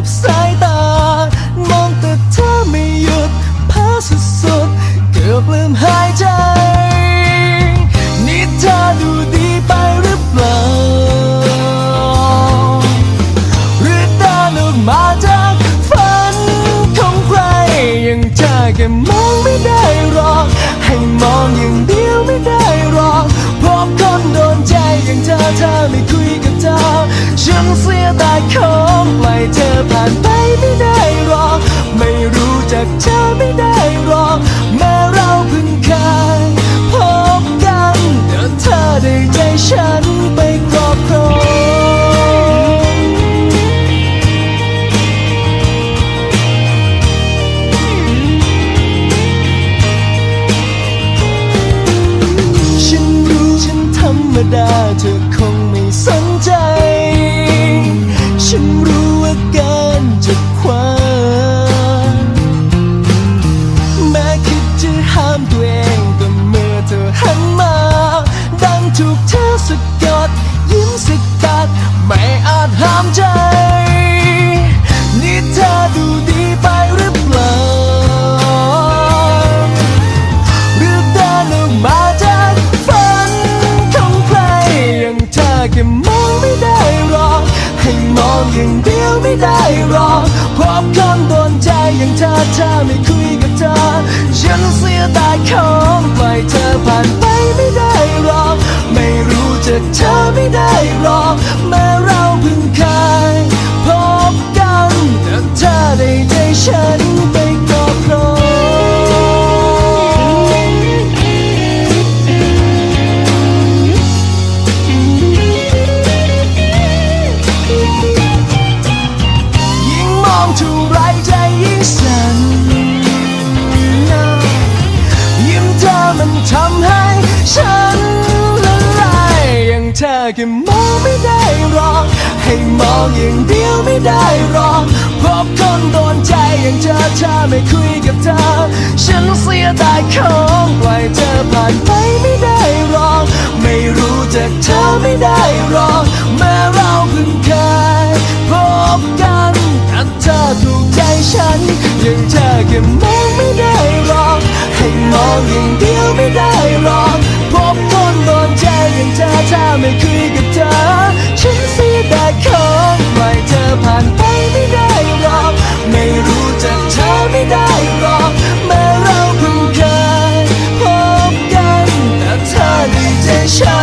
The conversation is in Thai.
อบสายตา มองแต่เธอไม่หยุดพาสุดๆ เกือบลืมหายใจ นี่เธอดูดีไปหรือเปล่า หรือตาหนุกมาจากฝันของใคร ยังจะแค่มองไม่ได้หรอก ให้มองอย่างเดียวไม่ได้หรอกพบคนโดนใจอย่างเธอเธอไม่คุยกับเธอฉันเสียตาคน อผ่านไปไม่ได้หรอก ไม่รู้จักเธอไม่ได้หรอก แม้เราเพิ่งเคยพบกันแต่เธอได้ใจฉันไปครอบครองฉันรู้ฉันธรรมดาเธอคน นี่เธอดูดีไปหรือเปล่า หรือเดินออกมาจากฝันของใครอย่างเธอแค่มองไม่ได้หรอก ให้มองอย่างเดียวไม่ได้หรอกพราะคนโดนใจอย่างเธอถ้าไม่คุยกับเธอ ฉันเสียดายของป ฉันละลายอย่างเธอแค่มองไม่ได้หรอกให้มองอย่างเดียวไม่ได้หรอกพราะคนโดนใจอย่างเธอถ้าไม่คุยกับเธอ ฉันเสียดายของปล่อยเธอผ่านไปไม่ได้หรอกไม่รู้จักเธอไม่ได้หรอกแม้เราเพิ่งเคยพบกันแต่เธอถูกใจฉันยังเธอแค่มองไม่ได้หรอกให้มองอย่างเดียว กันเธอถ้าไม่คุยกับเธอ ฉันเสียดายของไล่เธอผ่านไปไม่ได้หรอกไม่รู้จักเธอไม่ได้หรอกแม้เราเพิ่งเคยพบกันแต่เธอดีใจฉัน